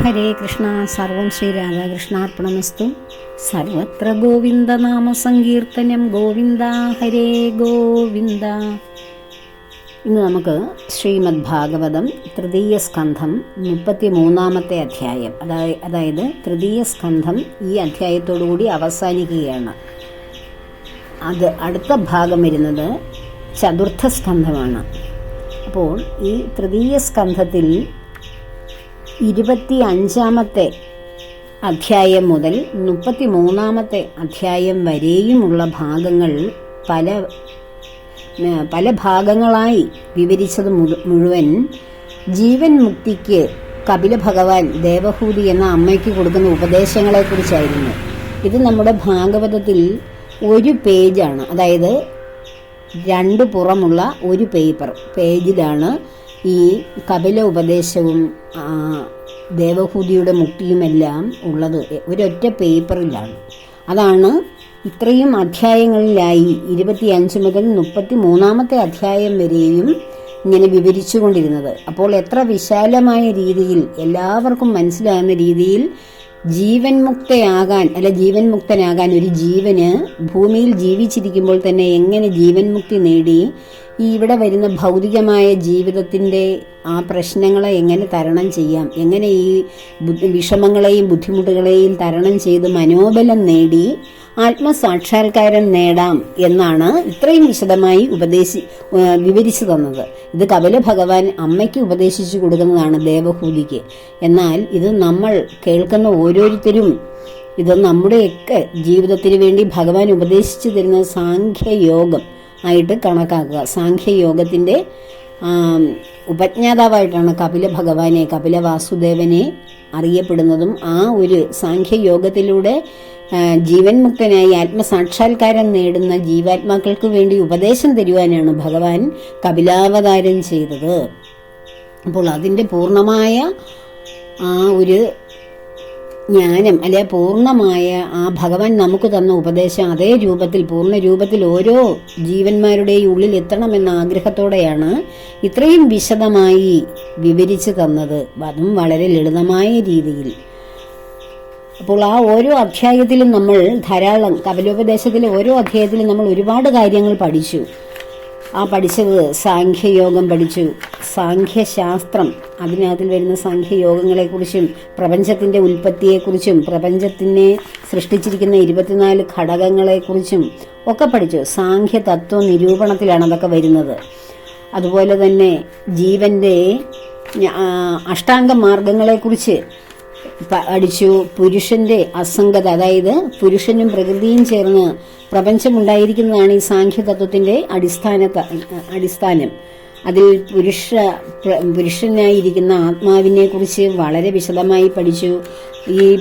ഹരേ കൃഷ്ണ സർവം ശ്രീ രാധാകൃഷ്ണാർപ്പണമസ്തു. സർവത്ര ഗോവിന്ദ നാമ സങ്കീർത്തനം ഗോവിന്ദ ഹരേ ഗോവിന്ദ. ഇന്ന് നമുക്ക് ശ്രീമദ് ഭാഗവതം തൃതീയ സ്കന്ധം മുപ്പത്തി മൂന്നാമത്തെ അധ്യായം. അതായത് അതായത് തൃതീയ സ്കന്ധം ഈ അധ്യായത്തോടുകൂടി അവസാനിക്കുകയാണ്. അത് അടുത്ത ഭാഗം വരുന്നത് ചതുർത്ഥ സ്കന്ധമാണ്. അപ്പോൾ ഈ തൃതീയ സ്കന്ധത്തിൽ ഇരുപത്തി അഞ്ചാമത്തെ അധ്യായം മുതൽ മുപ്പത്തി മൂന്നാമത്തെ അധ്യായം വരെയുമുള്ള ഭാഗങ്ങൾ പല പല ഭാഗങ്ങളായി വിവരിച്ചത് മുഴുവൻ ജീവൻ മുക്തിക്ക് കപില ഭഗവാൻ ദേവഹൂതി എന്ന അമ്മയ്ക്ക് കൊടുക്കുന്ന ഉപദേശങ്ങളെക്കുറിച്ചായിരുന്നു. ഇത് നമ്മുടെ ഭാഗവതത്തിൽ ഒരു പേജാണ്. അതായത് രണ്ട് പുറമുള്ള ഒരു പേപ്പർ. പേജിലാണ് ഈ കപില ഉപദേശവും ദേവഹൂതിയുടെ മുക്തിയുമെല്ലാം ഉള്ളത് ഒരൊറ്റ പേപ്പറിലാണ്. അതാണ് ഇത്രയും അധ്യായങ്ങളിലായി ഇരുപത്തിയഞ്ച് മുതൽ മുപ്പത്തി മൂന്നാമത്തെ അധ്യായം വരെയും ഇങ്ങനെ വിവരിച്ചുകൊണ്ടിരുന്നത്. അപ്പോൾ എത്ര വിശാലമായ രീതിയിൽ എല്ലാവർക്കും മനസ്സിലാകുന്ന രീതിയിൽ ജീവൻ മുക്തയാകാൻ അല്ല ജീവൻ മുക്തനാകാൻ ഒരു ജീവന് ഭൂമിയിൽ ജീവിച്ചിരിക്കുമ്പോൾ തന്നെ എങ്ങനെ ജീവൻ മുക്തി നേടി ഈ ഇവിടെ വരുന്ന ഭൗതികമായ ജീവിതത്തിന്റെ ആ പ്രശ്നങ്ങളെ എങ്ങനെ തരണം ചെയ്യാം? എങ്ങനെ ഈ വിഷമങ്ങളെയും ബുദ്ധിമുട്ടുകളെയും തരണം ചെയ്ത് മനോബലം നേടി ആത്മസാക്ഷാത്കാരം നേടാം എന്നാണ് ഇത്രയും വിശദമായി ഉപദേശി വിവരിച്ചു തന്നത്. ഇത് കപില ഭഗവാൻ അമ്മയ്ക്ക് ഉപദേശിച്ചു കൊടുക്കുന്നതാണ് ദേവഭൂതിക്ക്. എന്നാൽ ഇത് നമ്മൾ കേൾക്കുന്ന ഓരോരുത്തരും ഇത് നമ്മുടെയൊക്കെ ജീവിതത്തിന് വേണ്ടി ഭഗവാൻ ഉപദേശിച്ചു തരുന്ന സാഖ്യയോഗം ആയിട്ട് കണക്കാക്കുക. സാഖ്യയോഗത്തിന്റെ ഉപജ്ഞാതാവായിട്ടാണ് കപില ഭഗവാനെ കപില വാസുദേവനെ അറിയപ്പെടുന്നതും ആ ഒരു സാഖ്യയോഗത്തിലൂടെ ജീവൻ മുക്തനായി ആത്മസാക്ഷാത്കാരം നേടുന്ന ജീവാത്മാക്കൾക്ക് വേണ്ടി ഉപദേശം തരുവാനാണ് ഭഗവാൻ കപിലാവതാരം ചെയ്തത്. അപ്പോൾ അതിന്റെ പൂർണമായ ആ ഒരു ജ്ഞാനം അല്ലെ പൂർണമായ ആ ഭഗവാൻ നമുക്ക് തന്ന ഉപദേശം അതേ രൂപത്തിൽ പൂർണ രൂപത്തിൽ ഓരോ ജീവന്മാരുടെയും ഉള്ളിൽ എത്തണമെന്ന ആഗ്രഹത്തോടെയാണ് ഇത്രയും വിശദമായി വിവരിച്ചു തന്നത്. അതും വളരെ ലളിതമായ രീതിയിൽ. അപ്പോൾ ആ ഓരോ അധ്യായത്തിലും നമ്മൾ ധാരാളം കപലോപദേശത്തിലെ ഓരോ അധ്യായത്തിലും നമ്മൾ ഒരുപാട് കാര്യങ്ങൾ പഠിച്ചു. ആ പഠിച്ചത് സാഖ്യയോഗം പഠിച്ചു. സാഖ്യശാസ്ത്രം അതിനകത്തിൽ വരുന്ന സാഖ്യയോഗങ്ങളെക്കുറിച്ചും പ്രപഞ്ചത്തിന്റെ ഉൽപ്പത്തിയെക്കുറിച്ചും പ്രപഞ്ചത്തിനെ സൃഷ്ടിച്ചിരിക്കുന്ന ഇരുപത്തിനാല് ഘടകങ്ങളെക്കുറിച്ചും ഒക്കെ പഠിച്ചു. സാഖ്യ തത്വ നിരൂപണത്തിലാണ് അതൊക്കെ വരുന്നത്. അതുപോലെ തന്നെ ജീവന്റെ അഷ്ടാംഗ മാർഗങ്ങളെക്കുറിച്ച് പഠിച്ചു പുരുഷന്റെ അസംഗത അതായത് പുരുഷനും പ്രകൃതിയും ചേർന്ന് പ്രപഞ്ചമുണ്ടായിരിക്കുന്നതാണ് ഈ സാഖ്യതത്വത്തിന്റെ അടിസ്ഥാന അടിസ്ഥാനം. അതിൽ പുരുഷ പുരുഷനായിരിക്കുന്ന ആത്മാവിനെ കുറിച്ച് വളരെ വിശദമായി പഠിച്ചു. ഈ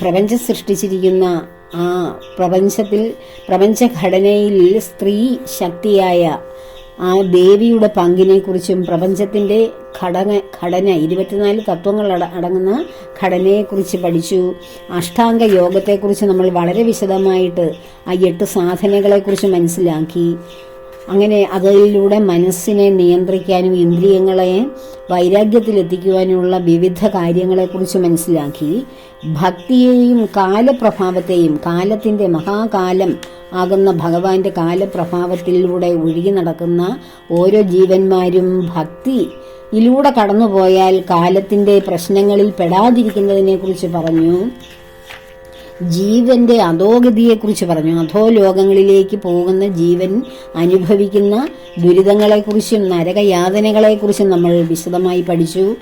പ്രപഞ്ചം സൃഷ്ടിച്ചിരിക്കുന്ന ആ പ്രപഞ്ചത്തിൽ പ്രപഞ്ചഘടനയിൽ സ്ത്രീ ശക്തിയായ ആ ദേവിയുടെ പങ്കിനെക്കുറിച്ചും പ്രപഞ്ചത്തിന്റെ ഘടന ഘടന ഇരുപത്തിനാല് തത്വങ്ങൾ അടങ്ങുന്ന ഘടനയെക്കുറിച്ച് പഠിച്ചു. അഷ്ടാംഗ യോഗത്തെക്കുറിച്ച് നമ്മൾ വളരെ വിശദമായിട്ട് ആ എട്ട് സാധനകളെക്കുറിച്ച് മനസ്സിലാക്കി. അങ്ങനെ അതിലൂടെ മനസ്സിനെ നിയന്ത്രിക്കാനും ഇന്ദ്രിയങ്ങളെ വൈരാഗ്യത്തിലെത്തിക്കുവാനുമുള്ള വിവിധ കാര്യങ്ങളെക്കുറിച്ച് മനസ്സിലാക്കി. ഭക്തിയെയും കാലപ്രഭാവത്തെയും കാലത്തിന്റെ മഹാകാലം ആകുന്ന ഭഗവാന്റെ കാലപ്രഭാവത്തിലൂടെ ഒഴുകി നടക്കുന്ന ഓരോ ജീവന്മാരും ഭക്തി ഇതിലൂടെ കടന്നുപോയാൽ കാലത്തിന്റെ പ്രശ്നങ്ങളിൽ പെടാതിരിക്കുന്നതിനെക്കുറിച്ച് പറഞ്ഞു. ജീവന്റെ അധോഗതിയെക്കുറിച്ച് പറഞ്ഞു. അധോ ലോകങ്ങളിലേക്ക് പോകുന്ന ജീവൻ അനുഭവിക്കുന്ന ദുരിതങ്ങളെക്കുറിച്ചും നരകയാതനകളെക്കുറിച്ചും നമ്മൾ വിശദമായി പഠിച്ചു.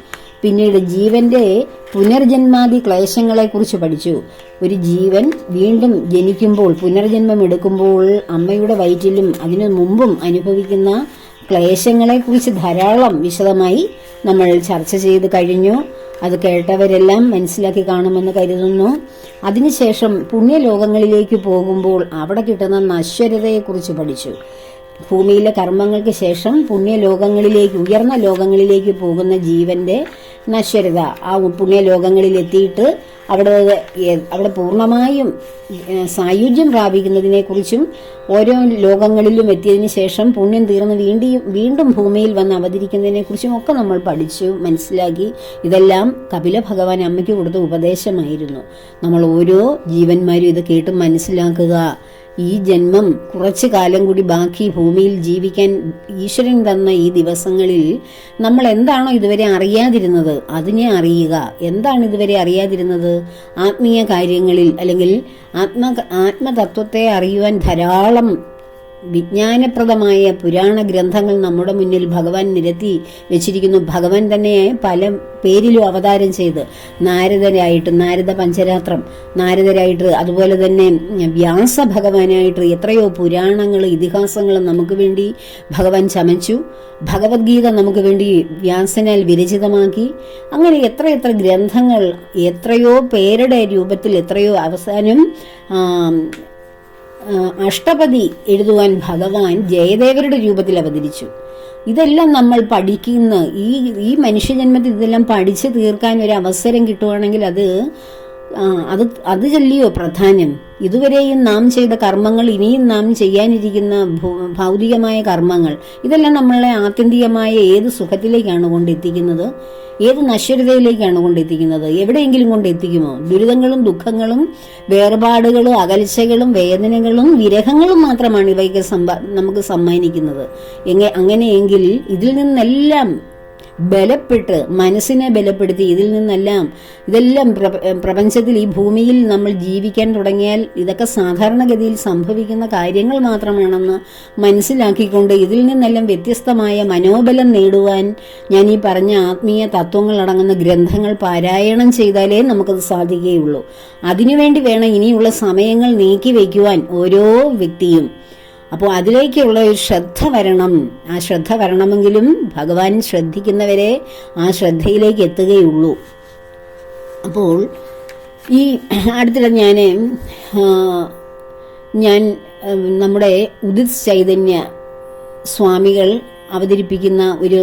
പിന്നീട് ജീവന്റെ പുനർജന്മാദി ക്ലേശങ്ങളെക്കുറിച്ച് പഠിച്ചു. ഒരു ജീവൻ വീണ്ടും ജനിക്കുമ്പോൾ പുനർജന്മം എടുക്കുമ്പോൾ അമ്മയുടെ വയറ്റിലും അതിനു മുമ്പും അനുഭവിക്കുന്ന ക്ലേശങ്ങളെക്കുറിച്ച് ധാരാളം വിശദമായി നമ്മൾ ചർച്ച ചെയ്ത് കഴിഞ്ഞു. അത് കേട്ടവരെല്ലാം മനസ്സിലാക്കി കാണുമെന്ന് കരുതുന്നു. അതിനുശേഷം പുണ്യലോകങ്ങളിലേക്ക് പോകുമ്പോൾ അവിടെ കിട്ടുന്ന നശ്വരതയെക്കുറിച്ച് പഠിച്ചു. ഭൂമിയിലെ കർമ്മങ്ങൾക്ക് ശേഷം പുണ്യലോകങ്ങളിലേക്ക് ഉയർന്ന ലോകങ്ങളിലേക്ക് പോകുന്ന ജീവന്റെ നശ്വരത ആ പുണ്യലോകങ്ങളിൽ എത്തിയിട്ട് അവിടെ അവിടെ പൂർണമായും സായുജ്യം സായുജ്യം പ്രാപിക്കുന്നതിനെക്കുറിച്ചും ഓരോ ലോകങ്ങളിലും എത്തിയതിന് ശേഷം പുണ്യം തീർന്ന് വീണ്ടും വീണ്ടും ഭൂമിയിൽ വന്ന് അവതരിക്കുന്നതിനെക്കുറിച്ചും ഒക്കെ നമ്മൾ പഠിച്ചു മനസ്സിലാക്കി. ഇതെല്ലാം കപില ഭഗവാൻ അമ്മയ്ക്ക് കൊടുത്ത ഉപദേശമായിരുന്നു. നമ്മൾ ഓരോ ജീവന്മാരും ഇത് കേട്ട് മനസ്സിലാക്കുക ഈ ജന്മം കുറച്ചു കാലം കൂടി ബാക്കി ഭൂമിയിൽ ജീവിക്കാൻ ഈശ്വരൻ തന്ന ഈ ദിവസങ്ങളിൽ നമ്മൾ എന്താണോ ഇതുവരെ അറിയാതിരുന്നത് അതിനെ അറിയുക. എന്താണ് ഇതുവരെ അറിയാതിരുന്നത്? ആത്മീയ കാര്യങ്ങളിൽ അല്ലെങ്കിൽ ആത്മ ആത്മതത്വത്തെ അറിയുവാൻ ധാരാളം വിജ്ഞാനപ്രദമായ പുരാണ ഗ്രന്ഥങ്ങൾ നമ്മുടെ മുന്നിൽ ഭഗവാൻ നിരത്തി വെച്ചിരിക്കുന്നു. ഭഗവാൻ തന്നെ പല പേരിലും അവതാരം ചെയ്ത് നാരദരായിട്ട് നാരദ പഞ്ചരാത്രം നാരദരായിട്ട് അതുപോലെ തന്നെ വ്യാസ ഭഗവാനായിട്ട് എത്രയോ പുരാണങ്ങൾ ഇതിഹാസങ്ങൾ നമുക്ക് വേണ്ടി ഭഗവാൻ ചമച്ചു. ഭഗവത്ഗീത നമുക്ക് വേണ്ടി വ്യാസനാൽ വിരചിതമാക്കി. അങ്ങനെ എത്ര എത്ര ഗ്രന്ഥങ്ങൾ എത്രയോ പേരുടെ രൂപത്തിൽ എത്രയോ അവസാനം അഷ്ടപതി എഴുതുവാൻ ഭഗവാൻ ജയദേവരുടെ രൂപത്തിൽ അവതരിച്ചു. ഇതെല്ലാം നമ്മൾ പഠിക്കുന്ന ഈ ഈ മനുഷ്യജന്മത്തിൽ ഇതെല്ലാം പഠിച്ചു തീർക്കാൻ ഒരു അവസരം കിട്ടുവാണെങ്കിൽ അത് അത് അത് ചൊല്ലിയോ? പ്രധാനം. ഇതുവരെയും നാം ചെയ്ത കർമ്മങ്ങൾ ഇനിയും നാം ചെയ്യാനിരിക്കുന്ന ഭൗതികമായ കർമ്മങ്ങൾ ഇതെല്ലാം നമ്മളെ ആത്യന്തികമായ ഏത് സുഖത്തിലേക്കാണ് കൊണ്ടെത്തിക്കുന്നത്? ഏത് നശ്വരതയിലേക്കാണ് കൊണ്ടെത്തിക്കുന്നത്? എവിടെയെങ്കിലും കൊണ്ടെത്തിക്കുമോ? ദുരിതങ്ങളും ദുഃഖങ്ങളും വേർപാടുകളും അകൽച്ചകളും വേദനകളും വിരഹങ്ങളും മാത്രമാണ് ഇവയ്ക്ക് നമുക്ക് സമ്മാനിക്കുന്നത്. എങ്ങ അങ്ങനെയെങ്കിൽ ഇതിൽ നിന്നെല്ലാം ബലപ്പെട്ട് മനസ്സിനെ ബലപ്പെടുത്തി ഇതിൽ നിന്നെല്ലാം ഇതെല്ലാം പ്രപ- പ്രപഞ്ചത്തിൽ ഈ ഭൂമിയിൽ നമ്മൾ ജീവിക്കാൻ തുടങ്ങിയാൽ ഇതൊക്കെ സാധാരണഗതിയിൽ സംഭവിക്കുന്ന കാര്യങ്ങൾ മാത്രമാണെന്ന് മനസ്സിലാക്കിക്കൊണ്ട് ഇതിൽ നിന്നെല്ലാം വ്യത്യസ്തമായ മനോബലം നേടുവാൻ ഞാൻ ഈ പറഞ്ഞ ആത്മീയ തത്വങ്ങൾ അടങ്ങുന്ന ഗ്രന്ഥങ്ങൾ പാരായണം ചെയ്താലേ നമുക്കത് സാധിക്കുകയുള്ളൂ. അതിനുവേണ്ടി വേണം ഇനിയുള്ള സമയങ്ങൾ നീക്കി വയ്ക്കുവാൻ ഓരോ വ്യക്തിയും. അപ്പോൾ അതിലേക്കുള്ള ഒരു ശ്രദ്ധ വരണം. ആ ശ്രദ്ധ വരണമെങ്കിലും ഭഗവാൻ ശ്രദ്ധിക്കുന്നവരെ ആ ശ്രദ്ധയിലേക്ക് എത്തുകയുള്ളൂ. അപ്പോൾ ഈ അടുത്തിടെ ഞാൻ ഞാൻ നമ്മുടെ ഉദിത് ചൈതന്യ സ്വാമികൾ അവതരിപ്പിക്കുന്ന ഒരു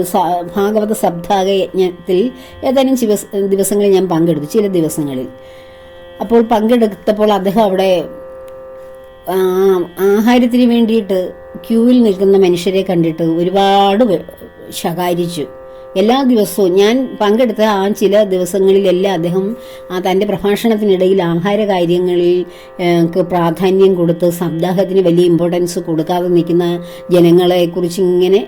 ഭാഗവത സപ്താഹ യജ്ഞത്തിൽ ഏതാനും ദിവസ ദിവസങ്ങളിൽ ഞാൻ പങ്കെടുത്തു ചില ദിവസങ്ങളിൽ. അപ്പോൾ പങ്കെടുത്തപ്പോൾ അദ്ദേഹം അവിടെ ആഹാരത്തിന് വേണ്ടിയിട്ട് ക്യൂവിൽ നിൽക്കുന്ന മനുഷ്യരെ കണ്ടിട്ട് ഒരുപാട് ശകാരിച്ചു. എല്ലാ ദിവസവും ഞാൻ പങ്കെടുത്ത ആ ചില ദിവസങ്ങളിലെല്ലാം അദ്ദേഹം ആ തന്റെ പ്രഭാഷണത്തിനിടയിൽ ആഹാര കാര്യങ്ങളിൽ പ്രാധാന്യം കൊടുത്ത് സപ്താഹത്തിന് വലിയ ഇമ്പോർട്ടൻസ് കൊടുക്കാതെ നിൽക്കുന്ന ജനങ്ങളെക്കുറിച്ച് ഇങ്ങനെ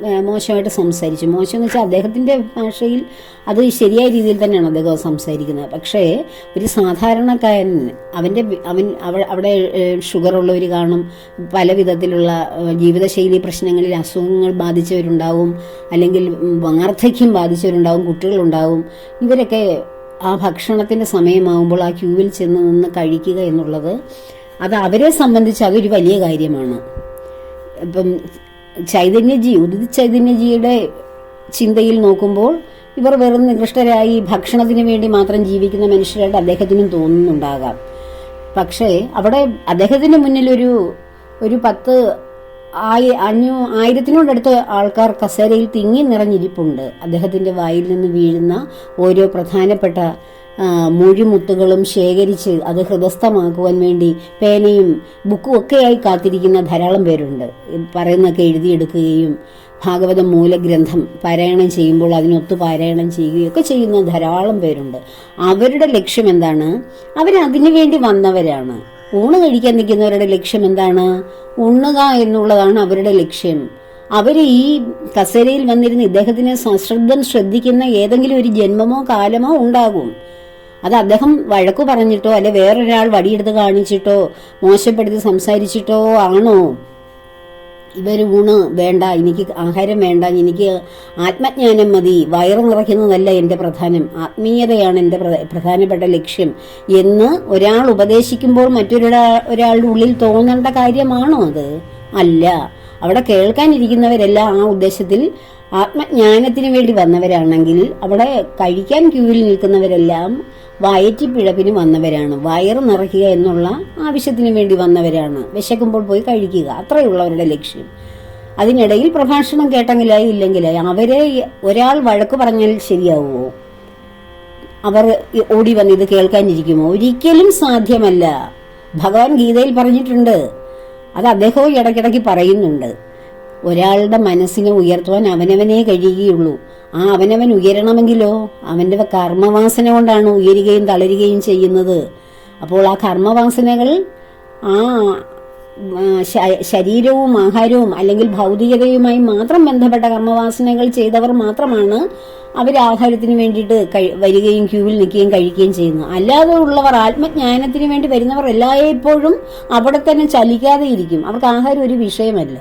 മോശമായിട്ട് സംസാരിച്ചു. മോശം എന്ന് വെച്ചാൽ അദ്ദേഹത്തിന്റെ ഭാഷയിൽ അത് ശരിയായ രീതിയിൽ തന്നെയാണ് അദ്ദേഹം സംസാരിക്കുന്നത്. പക്ഷേ ഒരു സാധാരണക്കാരൻ അവന്റെ അവൻ അവ- അവിടെ ഷുഗർ ഉള്ളവർ കാണും. പല വിധത്തിലുള്ള ജീവിതശൈലി പ്രശ്നങ്ങളിൽ അസുഖങ്ങൾ ബാധിച്ചവരുണ്ടാവും. അല്ലെങ്കിൽ വാർദ്ധക്യം ബാധിച്ചവരുണ്ടാവും കുട്ടികളുണ്ടാവും. ഇവരൊക്കെ ആ ഭക്ഷണത്തിന്റെ സമയമാകുമ്പോൾ ആ ക്യൂവിൽ ചെന്ന് നിന്ന് കഴിക്കുക എന്നുള്ളത് അത് അവരെ സംബന്ധിച്ച് അതൊരു വലിയ കാര്യമാണ്. ഇപ്പം ചൈതന്യജി ഉദിത് ചൈതന്യജിയുടെ ചിന്തയിൽ നോക്കുമ്പോൾ ഇവർ വെറും നികൃഷ്ടരായി ഭക്ഷണത്തിന് വേണ്ടി മാത്രം ജീവിക്കുന്ന മനുഷ്യരായിട്ട് അദ്ദേഹത്തിനും തോന്നുന്നുണ്ടാകാം. പക്ഷേ അവിടെ അദ്ദേഹത്തിന് മുന്നിൽ ഒരു ഒരു പത്ത് ആയി അഞ്ഞൂ ആയിരത്തിനോടടുത്ത് ആൾക്കാർ കസേരയിൽ തിങ്ങി നിറഞ്ഞിരിപ്പുണ്ട്. അദ്ദേഹത്തിന്റെ വായിൽ നിന്ന് വീഴുന്ന ഓരോ പ്രധാനപ്പെട്ട മൊഴിമുത്തുകളും ശേഖരിച്ച് അത് ഹൃദസ്ഥമാക്കുവാൻ വേണ്ടി പേനയും ബുക്കും ഒക്കെയായി കാത്തിരിക്കുന്ന ധാരാളം പേരുണ്ട്. പറയുന്നൊക്കെ എഴുതിയെടുക്കുകയും ഭാഗവത മൂലഗ്രന്ഥം പാരായണം ചെയ്യുമ്പോൾ അതിനൊത്ത് പാരായണം ചെയ്യുകയൊക്കെ ചെയ്യുന്ന ധാരാളം പേരുണ്ട്. അവരുടെ ലക്ഷ്യം എന്താണ്? അവരതിനു വേണ്ടി വന്നവരാണ്. ഊണ് കഴിക്കാൻ നിൽക്കുന്നവരുടെ ലക്ഷ്യം എന്താണ്? ഉണ്ണുക എന്നുള്ളതാണ് അവരുടെ ലക്ഷ്യം. അവർ ഈ കസേരയിൽ വന്നിരുന്ന് ഇദ്ദേഹത്തിനെ സശ്രദ്ധം ശ്രദ്ധിക്കുന്ന ഏതെങ്കിലും ഒരു ജന്മമോ കാലമോ ഉണ്ടാകും. അത് അദ്ദേഹം വഴക്കു പറഞ്ഞിട്ടോ അല്ലെ വേറൊരാൾ വടിയെടുത്ത് കാണിച്ചിട്ടോ മോശപ്പെടുത്തി സംസാരിച്ചിട്ടോ ആണോ? ഇവർ ഊണ് വേണ്ട എനിക്ക് ആഹാരം വേണ്ട എനിക്ക് ആത്മജ്ഞാനം മതി വയറ് നിറയ്ക്കുന്നതല്ല എന്റെ പ്രധാനം ആത്മീയതയാണ് എന്റെ പ്ര- പ്രധാനപ്പെട്ട ലക്ഷ്യം എന്ന് ഒരാൾ ഉപദേശിക്കുമ്പോൾ മറ്റൊരാ ഒരാളുടെ ഉള്ളിൽ തോന്നേണ്ട കാര്യമാണോ അത്? അല്ല. അവിടെ കേൾക്കാനിരിക്കുന്നവരെല്ലാം ആ ഉദ്ദേശത്തിൽ ആത്മജ്ഞാനത്തിന് വേണ്ടി വന്നവരാണെങ്കിൽ അവിടെ കഴിക്കാൻ ക്യൂവിൽ നിൽക്കുന്നവരെല്ലാം വയറ്റിപ്പിഴപ്പിന് വന്നവരാണ്. വയറ് നിറയ്ക്കുക എന്നുള്ള ആവശ്യത്തിന് വേണ്ടി വന്നവരാണ്. വിശക്കുമ്പോൾ പോയി കഴിക്കുക. അത്രയുള്ളവരുടെ ലക്ഷ്യം. അതിനിടയിൽ പ്രഭാഷണം കേട്ടെങ്കിലായി ഇല്ലെങ്കിലായി അവരെ ഒരാൾ വഴക്ക് പറഞ്ഞാൽ ശരിയാവുമോ? അവർ ഓടി വന്ന് ഇത് കേൾക്കാനിരിക്കുമോ? ഒരിക്കലും സാധ്യമല്ല. ഭഗവാൻ ഗീതയിൽ പറഞ്ഞിട്ടുണ്ട്. അത് അദ്ദേഹവും ഇടയ്ക്കിടയ്ക്ക് പറയുന്നുണ്ട്. ഒരാളുടെ മനസ്സിനെ ഉയർത്തുവാൻ അവനവനെ കഴിയുകയുള്ളൂ. ആ അവനവൻ ഉയരണമെങ്കിലോ? അവന്റെ കർമ്മവാസന കൊണ്ടാണ് ഉയരുകയും തളരുകയും ചെയ്യുന്നത്. അപ്പോൾ ആ കർമ്മവാസനകൾ ആ ശരീരവും ആഹാരവും അല്ലെങ്കിൽ ഭൗതികതയുമായി മാത്രം ബന്ധപ്പെട്ട കർമ്മവാസനകൾ ചെയ്തവർ മാത്രമാണ് അവർ ആഹാരത്തിന് വേണ്ടിയിട്ട് വരികയും ക്യൂവിൽ നിൽക്കുകയും കഴിക്കുകയും ചെയ്യുന്നു അല്ലാതെ ഉള്ളവർ ആത്മജ്ഞാനത്തിന് വേണ്ടി വരുന്നവർ എല്ലായ്പ്പോഴും അവിടെ തന്നെ ചലിക്കാതെ ഇരിക്കും. അവർക്ക് ആഹാരം ഒരു വിഷയമല്ല.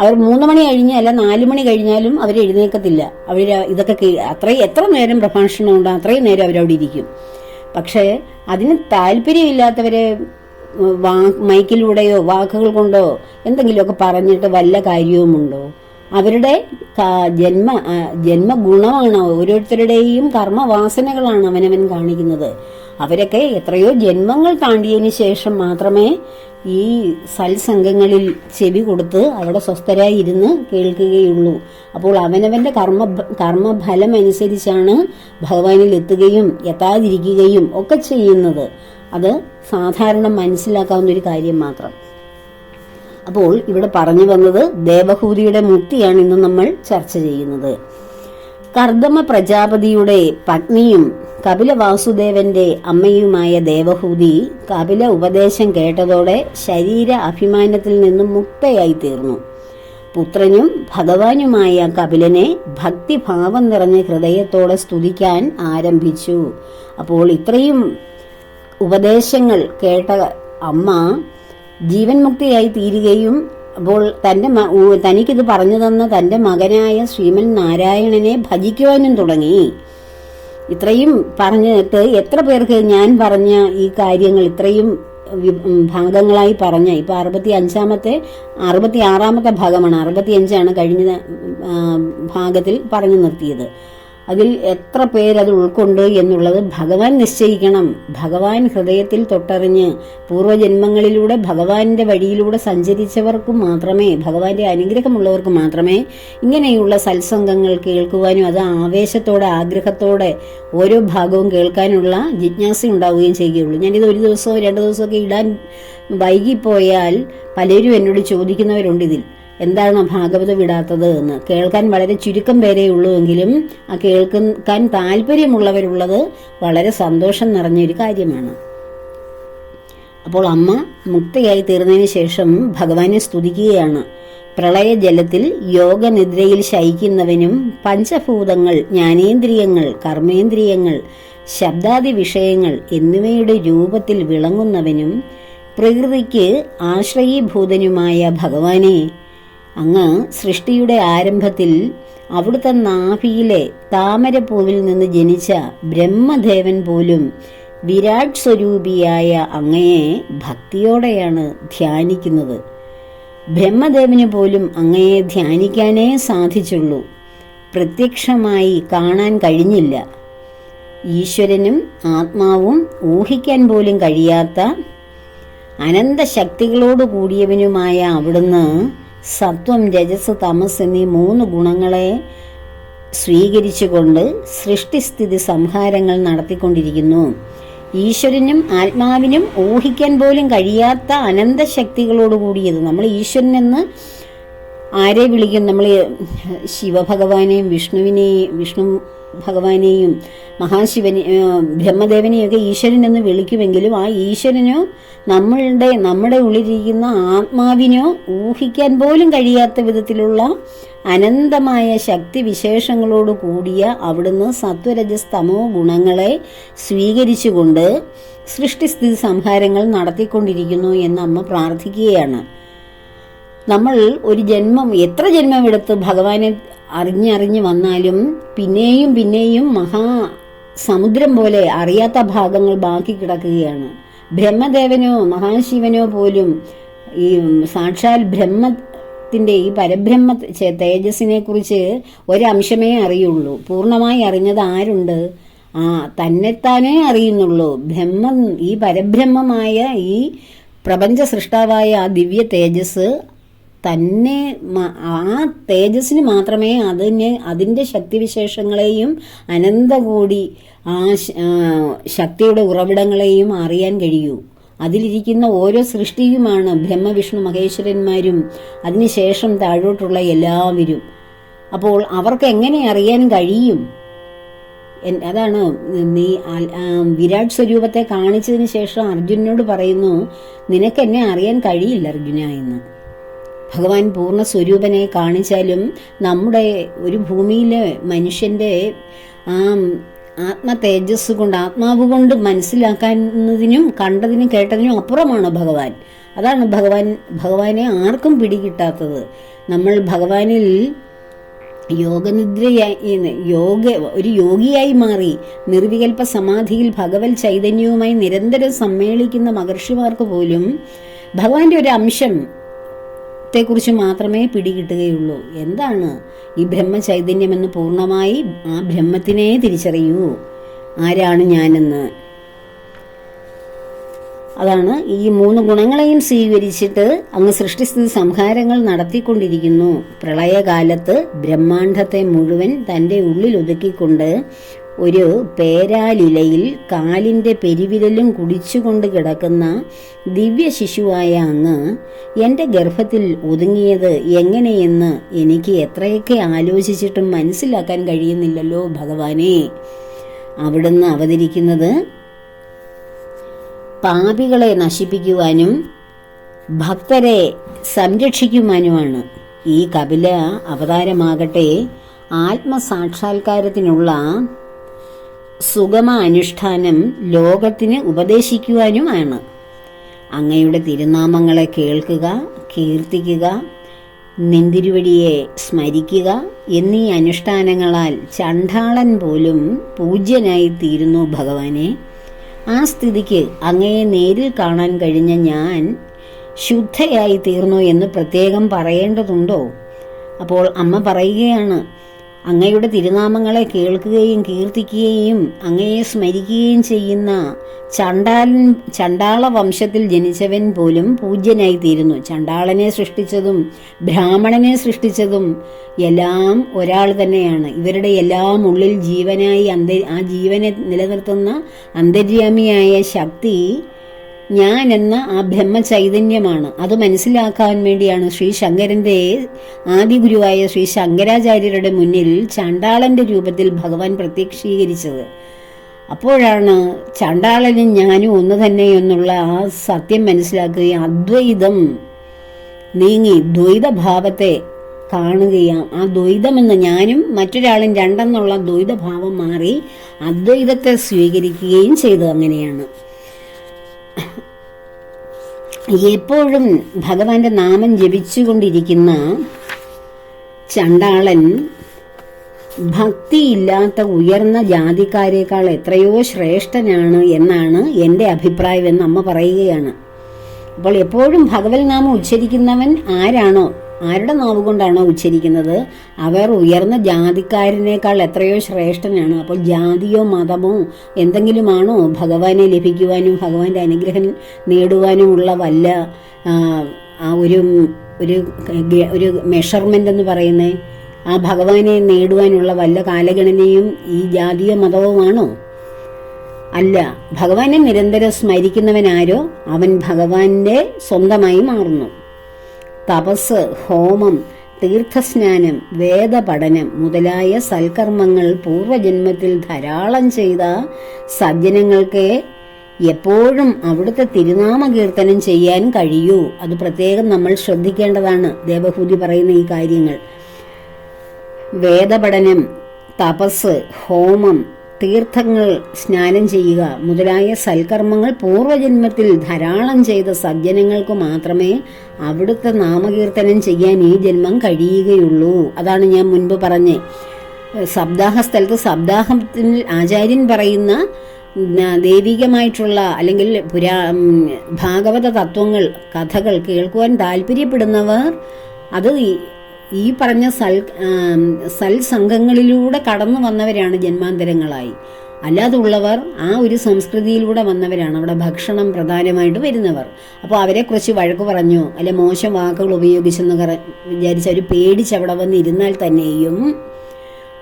അവർ മൂന്ന് മണി കഴിഞ്ഞല്ല നാല് മണി കഴിഞ്ഞാലും അവർ എഴുന്നേക്കത്തില്ല അവർ ഇതൊക്കെ അത്രയും എത്ര നേരം പ്രഭാഷണം ഉണ്ട് അത്രയും നേരം അവരവിടെ ഇരിക്കും. പക്ഷേ അതിന് താല്പര്യമില്ലാത്തവരെ വാ മൈക്കിലൂടെയോ വാക്കുകൾ കൊണ്ടോ എന്തെങ്കിലുമൊക്കെ പറഞ്ഞിട്ട് വല്ല കാര്യവുമുണ്ടോ? അവരുടെ ജന്മ ജന്മഗുണമാണ് ഓരോരുത്തരുടെയും കർമ്മവാസനകളാണ് അവനവൻ കാണിക്കുന്നത്. അവരൊക്കെ എത്രയോ ജന്മങ്ങൾ താണ്ടിയതിനു ശേഷം മാത്രമേ ഈ സത്സംഗങ്ങളിൽ ചെവി കൊടുത്ത് അവിടെ സ്വസ്ഥരായി ഇരുന്ന് കേൾക്കുകയുള്ളൂ. അപ്പോൾ അവനവന്റെ കർമ്മ കർമ്മഫലം അനുസരിച്ചാണ് ഭഗവാനിൽ എത്തുകയും എത്താതിരിക്കുകയും ഒക്കെ ചെയ്യുന്നത്. അത് സാധാരണ മനസ്സിലാക്കാവുന്ന ഒരു കാര്യം മാത്രം. അപ്പോൾ ഇവിടെ പറഞ്ഞു വന്നത് ദേവഹൂതിയുടെ മുക്തിയാണ് ഇന്ന് നമ്മൾ ചർച്ച ചെയ്യുന്നത്. കർദമ പ്രജാപതിയുടെ പത്നിയും കപില വാസുദേവന്റെ അമ്മയുമായ ദേവഹൂതി കപില ഉപദേശം കേട്ടതോടെ ശരീര അഭിമാനത്തിൽ നിന്നും മുക്തയായി തീർന്നു. പുത്രനും ഭഗവാനുമായ കപിലനെ ഭക്തിഭാവം നിറഞ്ഞ ഹൃദയത്തോടെ സ്തുതിക്കാൻ ആരംഭിച്ചു. അപ്പോൾ ഇത്രയും ഉപദേശങ്ങൾ കേട്ട അമ്മ ജീവൻ മുക്തിയായി തീരുകയും അപ്പോൾ തന്റെ തനിക്കിത് പറഞ്ഞു തന്ന തന്റെ മകനായ ശ്രീമൻ നാരായണനെ ഭജിക്കുവാനും തുടങ്ങി. ഇത്രയും പറഞ്ഞിട്ട് എത്ര പേർക്ക് ഞാൻ പറഞ്ഞ ഈ കാര്യങ്ങൾ ഇത്രയും ഭാഗങ്ങളായി പറഞ്ഞ ഇപ്പൊ അറുപത്തി അഞ്ചാമത്തെ അറുപത്തി ആറാമത്തെ ഭാഗമാണ് അറുപത്തി അഞ്ചാണ് കഴിഞ്ഞ ഭാഗത്തിൽ പറഞ്ഞു നിർത്തിയത്. അതിൽ എത്ര പേരത് ഉൾക്കൊണ്ട് എന്നുള്ളത് ഭഗവാൻ നിശ്ചയിക്കണം. ഭഗവാൻ ഹൃദയത്തിൽ തൊട്ടറിഞ്ഞ് പൂർവജന്മങ്ങളിലൂടെ ഭഗവാന്റെ വഴിയിലൂടെ സഞ്ചരിച്ചവർക്ക് മാത്രമേ ഭഗവാന്റെ അനുഗ്രഹമുള്ളവർക്ക് മാത്രമേ ഇങ്ങനെയുള്ള സത്സംഗങ്ങൾ കേൾക്കുവാനും അത് ആവേശത്തോടെ ആഗ്രഹത്തോടെ ഓരോ ഭാഗവും കേൾക്കാനുള്ള ജിജ്ഞാസ ഉണ്ടാവുകയും ചെയ്യുകയുള്ളൂ. ഞാനിത് ഒരു ദിവസമോ രണ്ട് ദിവസമൊക്കെ ഇടാൻ വൈകിപ്പോയാൽ പലരും എന്നോട് ചോദിക്കുന്നവരുണ്ട് ഇതിൽ. എന്താണ് ഭാഗവത വിടാത്തത് എന്ന്. കേൾക്കാൻ വളരെ ചുരുക്കം പേരേ ഉള്ളൂ എങ്കിലും ആ കേൾക്കാൻ താല്പര്യമുള്ളവരുള്ളത് വളരെ സന്തോഷം നിറഞ്ഞൊരു കാര്യമാണ്. അപ്പോൾ അമ്മ മുക്തയായി തീർന്നതിന് ശേഷം ഭഗവാനെ സ്തുതിക്കുകയാണ്. പ്രളയ ജലത്തിൽ യോഗനിദ്രയിൽ ശയിക്കുന്നവനും പഞ്ചഭൂതങ്ങൾ ജ്ഞാനേന്ദ്രിയങ്ങൾ കർമ്മേന്ദ്രിയങ്ങൾ ശബ്ദാദി വിഷയങ്ങൾ എന്നിവയുടെ രൂപത്തിൽ വിളങ്ങുന്നവനും പ്രകൃതിക്ക് ആശ്രയീഭൂതനുമായ ഭഗവാനെ അങ്ങ് സൃഷ്ടിയുടെ ആരംഭത്തിൽ അവിടുത്തെ നാഭിയിലെ താമരപ്പൂവിൽ നിന്ന് ജനിച്ച ബ്രഹ്മദേവൻ പോലും വിരാട് സ്വരൂപിയായ അങ്ങയെ ഭക്തിയോടെയാണ് ധ്യാനിക്കുന്നത്. ബ്രഹ്മദേവന് പോലും അങ്ങയെ ധ്യാനിക്കാനേ സാധിച്ചുള്ളൂ. പ്രത്യക്ഷമായി കാണാൻ കഴിഞ്ഞില്ല. ഈശ്വരനും ആത്മാവും ഊഹിക്കാൻ പോലും കഴിയാത്ത അനന്തശക്തികളോട് കൂടിയവനുമായ അവിടുന്ന് സത്വം രജസ് തമസ് എന്നീ മൂന്ന് ഗുണങ്ങളെ സ്വീകരിച്ചുകൊണ്ട് സൃഷ്ടിസ്ഥിതി സംഹാരങ്ങൾ നടത്തിക്കൊണ്ടിരിക്കുന്നു. ഈശ്വരനും ആത്മാവിനും ഊഹിക്കാൻ പോലും കഴിയാത്ത അനന്തശക്തികളോടുകൂടിയത് നമ്മൾ ഈശ്വരനെന്ന് ആരെ വിളിക്കും? നമ്മൾ ശിവഭഗവാനെയും വിഷ്ണുവിനെയും വിഷ്ണു ഭഗവാനെയും മഹാശിവനെ ഏഹ് ബ്രഹ്മദേവനെയും ഒക്കെ ഈശ്വരൻ എന്ന് വിളിക്കുമെങ്കിലും ആ ഈശ്വരനോ നമ്മളുടെ നമ്മുടെ ഉള്ളിലിരിക്കുന്ന ആത്മാവിനോ ഊഹിക്കാൻ പോലും കഴിയാത്ത വിധത്തിലുള്ള അനന്തമായ ശക്തി വിശേഷങ്ങളോട് കൂടിയ അവിടുന്ന് സത്വരജസ്തമോ ഗുണങ്ങളെ സ്വീകരിച്ചുകൊണ്ട് സൃഷ്ടിസ്ഥിതി സംഹാരങ്ങൾ നടത്തിക്കൊണ്ടിരിക്കുന്നു എന്ന് അമ്മ പ്രാർത്ഥിക്കുകയാണ്. നമ്മൾ ഒരു ജന്മം എത്ര ജന്മം എടുത്ത് ഭഗവാനെ അറിഞ്ഞറിഞ്ഞ് വന്നാലും പിന്നെയും പിന്നെയും മഹാ സമുദ്രം പോലെ അറിയാത്ത ഭാഗങ്ങൾ ബാക്കി കിടക്കുകയാണ്. ബ്രഹ്മദേവനോ മഹാശിവനോ പോലും ഈ സാക്ഷാൽ ബ്രഹ്മത്തിന്റെ ഈ പരബ്രഹ്മ തേജസ്സിനെ കുറിച്ച് ഒരംശമേ അറിയുള്ളൂ. പൂർണമായി അറിഞ്ഞത് ആരുണ്ട്? ആ തന്നെത്താനേ അറിയുന്നുള്ളൂ. ബ്രഹ്മം ഈ പരബ്രഹ്മമായ ഈ പ്രപഞ്ച സൃഷ്ടാവായ ആ ദിവ്യ തേജസ് തന്നെ ആ തേജസ്സിന് മാത്രമേ അതിന് അതിന്റെ ശക്തിവിശേഷങ്ങളെയും അനന്തകൂടി ആ ശക്തിയുടെ ഉറവിടങ്ങളെയും അറിയാൻ കഴിയൂ. അതിലിരിക്കുന്ന ഓരോ സൃഷ്ടിയുമാണ് ബ്രഹ്മവിഷ്ണു മഹേശ്വരന്മാരും അതിനുശേഷം താഴോട്ടുള്ള എല്ലാവരും. അപ്പോൾ അവർക്ക് എങ്ങനെ അറിയാൻ കഴിയും? അതാണ് നീ വിരാട് സ്വരൂപത്തെ കാണിച്ചതിന് ശേഷം അർജുനോട് പറയുന്നു നിനക്ക് എന്നെ അറിയാൻ കഴിയില്ല അർജുന എന്ന്. ഭഗവാൻ പൂർണ സ്വരൂപനെ കാണിച്ചാലും നമ്മുടെ ഒരു ഭൂമിയിലെ മനുഷ്യന്റെ ആ ആത്മ തേജസ് കൊണ്ട് ആത്മാവ് കൊണ്ട് മനസ്സിലാക്കുന്നതിനും കണ്ടതിനും കേട്ടതിനും അപ്പുറമാണ് ഭഗവാൻ. അതാണ് ഭഗവാൻ ഭഗവാനെ ആർക്കും പിടികിട്ടാത്തത്. നമ്മൾ ഭഗവാനിൽ യോഗനിദ്രയായി യോഗ ഒരു യോഗിയായി മാറി നിർവികൽപ്പ സമാധിയിൽ ഭഗവത് ചൈതന്യവുമായി നിരന്തരം സമ്മേളിക്കുന്ന മഹർഷിമാർക്ക് പോലും ഭഗവാന്റെ ഒരു അംശം ത്തെക്കുറിച്ച് മാത്രമേ പിടികിട്ടുകയുള്ളൂ. എന്താണ് ഈ ബ്രഹ്മ ചൈതന്യമെന്ന് പൂർണമായി ആ ബ്രഹ്മത്തിനെ തിരിച്ചറിയൂ. ആരാണ് ഞാനെന്ന്? അതാണ് ഈ മൂന്ന് ഗുണങ്ങളെയും സ്വീകരിച്ചിട്ട് അങ്ങ് സൃഷ്ടിസ്ഥിതി സംഹാരങ്ങൾ നടത്തിക്കൊണ്ടിരിക്കുന്നു. പ്രളയകാലത്ത് ബ്രഹ്മാണ്ഡത്തെ മുഴുവൻ തന്റെ ഉള്ളിൽ ഒതുക്കിക്കൊണ്ട് ഒരു പേരാലിലയിൽ കാലിന്റെ പെരുവിരലും കുടിച്ചുകൊണ്ട് കിടക്കുന്ന ദിവ്യ ശിശുവായ അങ്ങ് എന്റെ ഗർഭത്തിൽ ഒതുങ്ങിയത് എങ്ങനെയെന്ന് എനിക്ക് എത്രയൊക്കെ ആലോചിച്ചിട്ടും മനസ്സിലാക്കാൻ കഴിയുന്നില്ലല്ലോ ഭഗവാനെ. അവിടുന്ന് അവതരിക്കുന്നത് പാപികളെ നശിപ്പിക്കുവാനും ഭക്തരെ സംരക്ഷിക്കുവാനുമാണ്. ഈ കപില അവതാരമാകട്ടെ ആത്മസാക്ഷാത്കാരത്തിനുള്ള സുഗമ അനുഷ്ഠാനം ലോകത്തിന് ഉപദേശിക്കുവാനുമാണ്. അങ്ങയുടെ തിരുനാമങ്ങളെ കേൾക്കുക കീർത്തിക്കുക നിന്തിരുവടിയെ സ്മരിക്കുക എന്നീ അനുഷ്ഠാനങ്ങളാൽ ചണ്ടാളൻ പോലും പൂജ്യനായി തീരുന്നു ഭഗവാനെ. ആ സ്ഥിതിക്ക് അങ്ങയെ നേരിൽ കാണാൻ കഴിഞ്ഞ ഞാൻ ശുദ്ധയായി തീർന്നു എന്ന് പ്രത്യേകം പറയേണ്ടതുണ്ടോ? അപ്പോൾ അമ്മ പറയുകയാണ് അങ്ങയുടെ തിരുനാമങ്ങളെ കേൾക്കുകയും കീർത്തിക്കുകയും അങ്ങയെ സ്മരിക്കുകയും ചെയ്യുന്ന ചണ്ടാലൻ ചണ്ടാള വംശത്തിൽ ജനിച്ചവൻ പോലും പൂജ്യനായി തീരുന്നു ചണ്ടാളനെ സൃഷ്ടിച്ചതും ബ്രാഹ്മണനെ സൃഷ്ടിച്ചതും എല്ലാം ഒരാൾ തന്നെയാണ്. ഇവരുടെ എല്ലാം ഉള്ളിൽ ജീവനായി അന്ത ആ ജീവനെ നിലനിർത്തുന്ന അന്തര്യാമിയായ ശക്തി ഞാൻ എന്ന ആ ബ്രഹ്മ ചൈതന്യമാണ് അത് മനസ്സിലാക്കാൻ വേണ്ടിയാണ് ശ്രീ ശങ്കരന്റെ ആദിഗുരുവായ ശ്രീ ശങ്കരാചാര്യരുടെ മുന്നിൽ ചണ്ടാളന്റെ രൂപത്തിൽ ഭഗവാൻ പ്രത്യക്ഷീകരിച്ചത്. അപ്പോഴാണ് ചണ്ടാളനും ഞാനും ഒന്ന് തന്നെ എന്നുള്ള ആ സത്യം മനസ്സിലാക്കുകയും അദ്വൈതം നീങ്ങി ദ്വൈതഭാവത്തെ കാണുകയും. ആ ദ്വൈതമെന്ന് ഞാനും മറ്റൊരാളും രണ്ടെന്നുള്ള ദ്വൈതഭാവം മാറി അദ്വൈതത്തെ സ്വീകരിക്കുകയും ചെയ്തു അങ്ങനെയാണ്. എപ്പോഴും ഭഗവാന്റെ നാമം ജപിച്ചുകൊണ്ടിരിക്കുന്ന ചണ്ടാളൻ ഭക്തിയില്ലാത്ത ഉയർന്ന ജാതിക്കാരേക്കാൾ എത്രയോ ശ്രേഷ്ഠനാണ് എന്നാണ് എന്റെ അഭിപ്രായം എന്ന് അമ്മ പറയുകയാണ്. അപ്പോൾ എപ്പോഴും ഭഗവത് നാമം ഉച്ചരിക്കുന്നവൻ ആരാണോ? ആരുടെ നാവ് കൊണ്ടാണോ ഉച്ചരിക്കുന്നത്? അവർ ഉയർന്ന ജാതിക്കാരനേക്കാൾ എത്രയോ ശ്രേഷ്ഠനാണ്. അപ്പോൾ ജാതിയോ മതമോ എന്തെങ്കിലുമാണോ ഭഗവാനെ ലഭിക്കുവാനും ഭഗവാന്റെ അനുഗ്രഹം നേടുവാനുമുള്ള വല്ല ഒരു ഒരു ഒരു മെഷർമെന്റ് എന്ന് പറയുന്നത് ആ ഭഗവാനെ നേടുവാനുള്ള വല്ല കാലഗണനയും ഈ ജാതിയോ മതവുമാണോ? അല്ല ഭഗവാനെ നിരന്തരം സ്മരിക്കുന്നവനാരോ? അവൻ ഭഗവാന്റെ സ്വന്തമായി മാറുന്നു. തപസ് ഹോമം തീർത്ഥസ്നാനം വേദപഠനം മുതലായ സൽക്കർമ്മങ്ങൾ പൂർവജന്മത്തിൽ ധാരാളം ചെയ്ത സജ്ജനങ്ങൾക്ക് എപ്പോഴും അവിടുത്തെ തിരുനാമ കീർത്തനം ചെയ്യാൻ കഴിയൂ. അത് പ്രത്യേകം നമ്മൾ ശ്രദ്ധിക്കേണ്ടതാണ്. ദേവഹൂതി പറയുന്ന ഈ കാര്യങ്ങൾ. വേദപഠനം തപസ് ഹോമം തീർത്ഥങ്ങൾ സ്നാനം ചെയ്യുക മുതലായ സൽക്കർമ്മങ്ങൾ പൂർവജന്മത്തിൽ ധാരാളം ചെയ്ത സജ്ജനങ്ങൾക്ക് മാത്രമേ അവിടുത്തെ നാമകീർത്തനം ചെയ്യാൻ ഈ ജന്മം കഴിയുകയുള്ളൂ. അതാണ് ഞാൻ മുൻപ് പറഞ്ഞേ സപ്താഹ സ്ഥലത്ത് സപ്താഹത്തിൽ ആചാര്യൻ പറയുന്ന ദൈവികമായിട്ടുള്ള അല്ലെങ്കിൽ പുരാ ഭാഗവത തത്വങ്ങൾ കഥകൾ കേൾക്കുവാൻ താല്പര്യപ്പെടുന്നവർ അത് ഈ- പറഞ്ഞ സൽ സൽസംഘങ്ങളിലൂടെ കടന്നു വന്നവരാണ് ജന്മാന്തരങ്ങളായി. അല്ലാതെ ഉള്ളവർ ആ ഒരു സംസ്കൃതിയിലൂടെ വന്നവരാണ്. അവിടെ ഭക്ഷണം പ്രധാനമായിട്ട് വരുന്നവർ. അപ്പോൾ അവരെക്കുറിച്ച് വഴക്ക് പറഞ്ഞു? അല്ലെ മോശം വാക്കുകൾ ഉപയോഗിച്ചെന്ന് വിചാരിച്ച് അവർ പേടിച്ച് അവിടെ വന്ന് ഇരുന്നാൽ തന്നെയും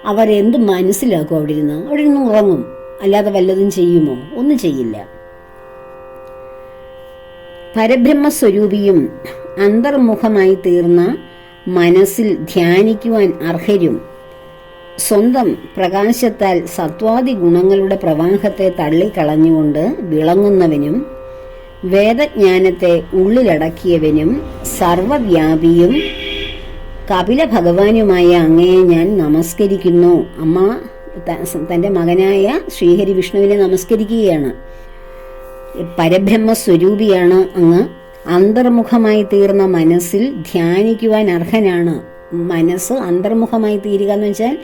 അവരെന്ത് മനസ്സിലാക്കും അവിടെ ഇരുന്ന് അവിടെ ഇരുന്ന് ഉറങ്ങും. അല്ലാതെ വല്ലതും ചെയ്യുമോ? ഒന്നും ചെയ്യില്ല. പരബ്രഹ്മസ്വരൂപിയും അന്തർമുഖമായി തീർന്ന മനസ്സിൽ ധ്യാനിക്കുവാൻ അർഹരും. സ്വന്തം പ്രകാശത്താൽ സത്വാദി ഗുണങ്ങളുടെ പ്രവാഹത്തെ തള്ളിക്കളഞ്ഞുകൊണ്ട് വിളങ്ങുന്നവനും വേദജ്ഞാനത്തെ ഉള്ളിലടക്കിയവനും സർവവ്യാപിയും കപില ഭഗവാനുമായ അങ്ങയെ ഞാൻ നമസ്കരിക്കുന്നു. അമ്മ തന്റെ മകനായ ശ്രീഹരി വിഷ്ണുവിനെ നമസ്കരിക്കുകയാണ്. പരബ്രഹ്മ സ്വരൂപിയാണ് അങ്ങ്. അന്തർമുഖമായി തീർന്ന മനസ്സിൽ ധ്യാനിക്കുവാൻ അർഹനാണ് മനസ്സ്. അന്തർമുഖമായി തീരുക എന്ന് വെച്ചാൽ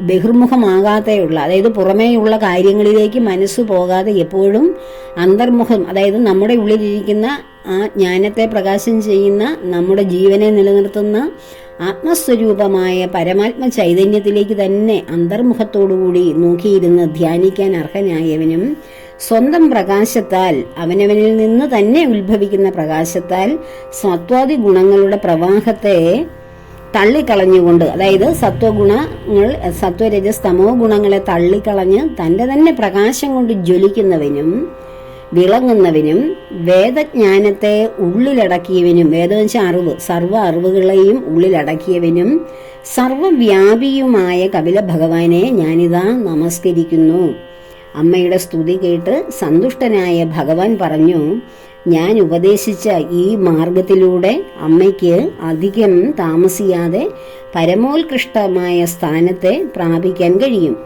ബഹിർമുഖമാകാതെയുള്ള അതായത് പുറമേയുള്ള കാര്യങ്ങളിലേക്ക് മനസ്സ് പോകാതെ എപ്പോഴും അന്തർമുഖം അതായത് നമ്മുടെ ഉള്ളിലിരിക്കുന്ന ആ ജ്ഞാനത്തെ പ്രകാശം ചെയ്യുന്ന നമ്മുടെ ജീവനെ നിലനിർത്തുന്ന ആത്മസ്വരൂപമായ പരമാത്മ ചൈതന്യത്തിലേക്ക് തന്നെ അന്തർമുഖത്തോടുകൂടി നോക്കിയിരുന്ന് ധ്യാനിക്കാൻ അർഹനായവനും സ്വന്തം പ്രകാശത്താൽ അവനവനിൽ നിന്ന് തന്നെ ഉത്ഭവിക്കുന്ന പ്രകാശത്താൽ സത്വാദി ഗുണങ്ങളുടെ പ്രവാഹത്തെ തള്ളിക്കളഞ്ഞുകൊണ്ട് അതായത് സത്വഗുണങ്ങൾ സത്വരജസ് തമോ ഗുണങ്ങളെ തള്ളിക്കളഞ്ഞ് തന്റെ തന്നെ പ്രകാശം കൊണ്ട് ജ്വലിക്കുന്നവനും വിളങ്ങുന്നവനും വേദജ്ഞാനത്തെ ഉള്ളിലടക്കിയവനും വേദം അറിവ് സർവ അറിവുകളെയും ഉള്ളിലടക്കിയവനും സർവവ്യാപിയുമായ കപില ഭഗവാനെ ഞാനിതാ നമസ്കരിക്കുന്നു. അമ്മയുടെ സ്തുതി കേട്ട് സന്തുഷ്ടനായ ഭഗവാൻ പറഞ്ഞു ഞാൻ ഉപദേശിച്ച ഈ മാർഗത്തിലൂടെ അമ്മയ്ക്ക് അധികം താമസിയാതെ പരമോത്കൃഷ്ടമായ സ്ഥാനത്തെ പ്രാപിക്കാൻ കഴിയും.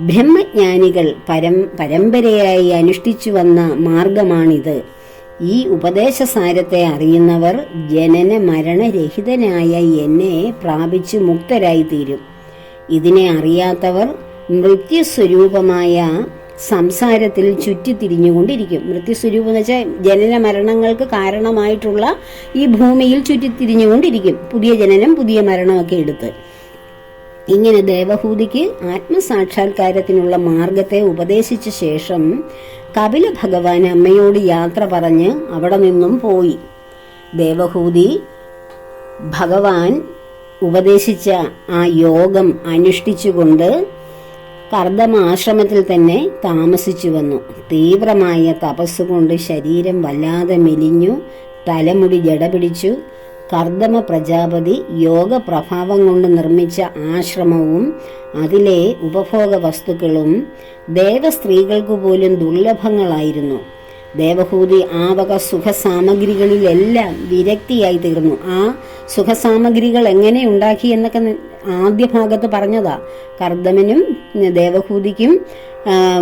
ബ്രഹ്മജ്ഞാനികൾ പരം പരമ്പരയായി അനുഷ്ഠിച്ചു വന്ന മാർഗമാണിത് ഈ ഉപദേശസാരത്തെ അറിയുന്നവർ ജനന മരണരഹിതനായ എന്നെ പ്രാപിച്ച് മുക്തരായി തീരും ഇതിനെ അറിയാത്തവർ മൃത്യുസ്വരൂപമായ സംസാരത്തിൽ ചുറ്റിത്തിരിഞ്ഞുകൊണ്ടിരിക്കും. മൃത്യുസ്വരൂപം എന്ന് വെച്ചാൽ ജനന മരണങ്ങൾക്ക് കാരണമായിട്ടുള്ള ഈ ഭൂമിയിൽ ചുറ്റിത്തിരിഞ്ഞുകൊണ്ടിരിക്കും. പുതിയ ജനനം പുതിയ മരണമൊക്കെ എടുത്ത്. ഇങ്ങനെ ദേവഹൂതിക്ക് ആത്മസാക്ഷാത്കാരത്തിനുള്ള മാർഗത്തെ ഉപദേശിച്ച ശേഷം കപില ഭഗവാൻ അമ്മയോട് യാത്ര പറഞ്ഞ് അവിടെ നിന്നും പോയി. ദേവഹൂതി ഭഗവാൻ ഉപദേശിച്ച ആ യോഗം അനുഷ്ഠിച്ചുകൊണ്ട് കർദമ ആശ്രമത്തിൽ തന്നെ താമസിച്ചു വന്നു. തീവ്രമായ തപസ്സുകൊണ്ട് ശരീരം വല്ലാതെ മെലിഞ്ഞു തലമുടി ജടപിടിച്ചു. കർദമ പ്രജാപതി യോഗ പ്രഭാവം കൊണ്ട് നിർമ്മിച്ച ആശ്രമവും അതിലെ ഉപഭോഗ വസ്തുക്കളും ദേവസ്ത്രീകൾക്ക് പോലും ദുർലഭങ്ങളായിരുന്നു. ദേവഹൂതി ആ വക സുഖസാമഗ്രികളിലെല്ലാം വിരക്തിയായി തീർന്നു ആ സുഖസാമഗ്രികൾ എങ്ങനെ ഉണ്ടാക്കി എന്നൊക്കെ ആദ്യ ഭാഗത്ത് പറഞ്ഞതാ. കർദമനും ദേവഹൂതിക്കും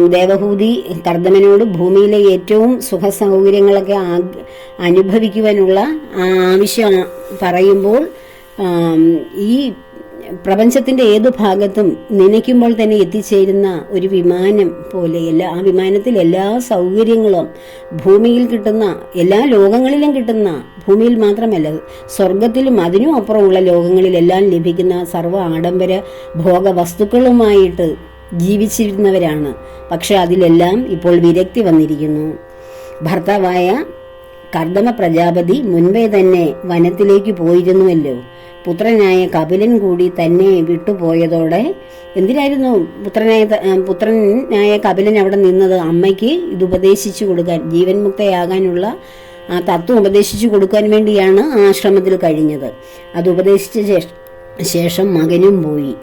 ദേവഹൂതി കർദമനോട് ഭൂമിയിലെ ഏറ്റവും സുഖ സൗകര്യങ്ങളൊക്കെ അനുഭവിക്കുവാനുള്ള ആവശ്യം പറയുമ്പോൾ ഈ പ്രപഞ്ചത്തിന്റെ ഏതു ഭാഗത്തും നനയ്ക്കുമ്പോൾ തന്നെ എത്തിച്ചേരുന്ന ഒരു വിമാനം പോലെ എല്ലാ ആ വിമാനത്തിൽ എല്ലാ സൗകര്യങ്ങളും ഭൂമിയിൽ കിട്ടുന്ന എല്ലാ ലോകങ്ങളിലും കിട്ടുന്ന ഭൂമിയിൽ മാത്രമല്ല സ്വർഗത്തിലും അതിനും അപ്പുറമുള്ള ലോകങ്ങളിലെല്ലാം ലഭിക്കുന്ന സർവ ആഡംബര ഭോഗ വസ്തുക്കളുമായിട്ട് ജീവിച്ചിരുന്നവരാണ്. പക്ഷെ അതിലെല്ലാം ഇപ്പോൾ വിരക്തി വന്നിരിക്കുന്നു. ഭർത്താവായ കർദമ പ്രജാപതി മുൻപേ തന്നെ വനത്തിലേക്ക് പോയിരുന്നുവല്ലോ. പുത്രനായ കപിലൻ കൂടി തന്നെ വിട്ടുപോയതോടെ എന്തിനായിരുന്നു പുത്രനായ പുത്രനായ കപിലൻ അവിടെ നിന്നത്? അമ്മയ്ക്ക് ഇത് ഉപദേശിച്ചു കൊടുക്കാൻ ജീവൻ മുക്തയാകാനുള്ള ആ തത്വം ഉപദേശിച്ചു കൊടുക്കാൻ വേണ്ടിയാണ് ആശ്രമത്തിൽ കഴിഞ്ഞത്. അത് ഉപദേശിച്ച ശേഷം മകനും പോയി.